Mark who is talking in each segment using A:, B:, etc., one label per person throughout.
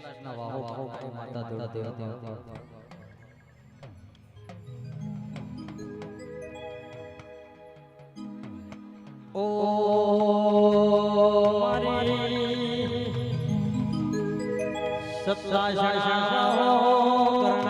A: સતલાસના વાહો વાહો માતા દોડા દેવા દેવા ઓ મારી સતલાસના કરનારી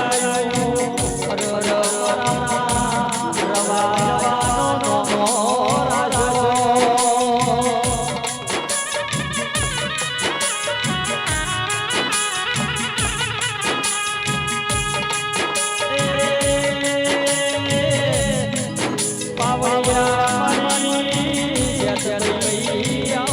B: Siyah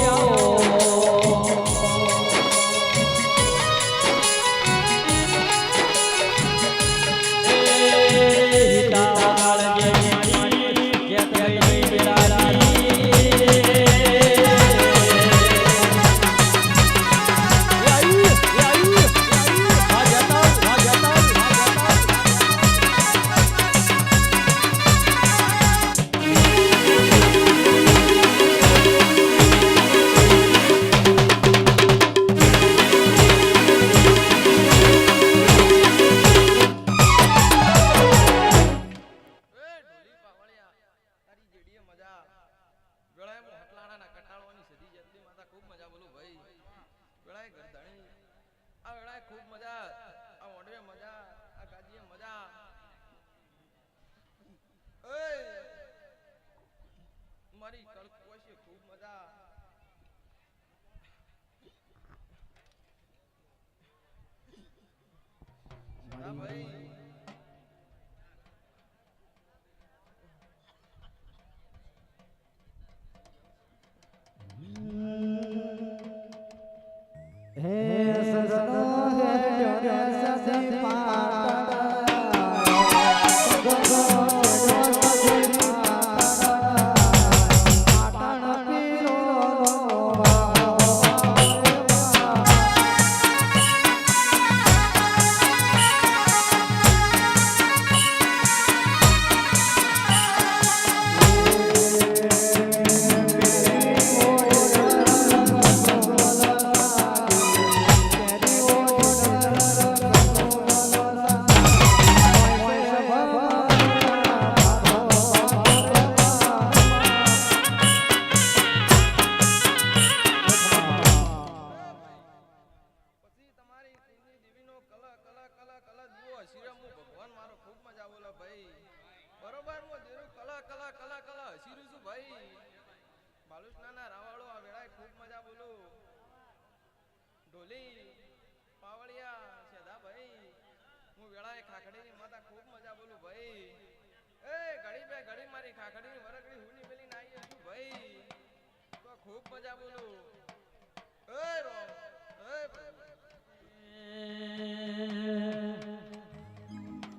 B: ગરધણી. આ વેળાએ ખૂબ મજા આ ઓડવે મજા. હે બરોબર, હું કલા કલા કલા કલા હસી રહ્યું છું ભાઈ. બાલુસનાના રાવાળો, આ વેળાએ ખૂબ મજા બોલો. ઢોલી, પાવળિયા સેદા ભાઈ. હું વેળાએ ખાખડીની માતા ખૂબ મજા બોલું ભાઈ. એ, ઘડી બે, ઘડી મારી ખાખડીની વરગડી હુની મેલી આવી છું ભાઈ. તો ખૂબ મજા બોલું. એ રો.
A: એ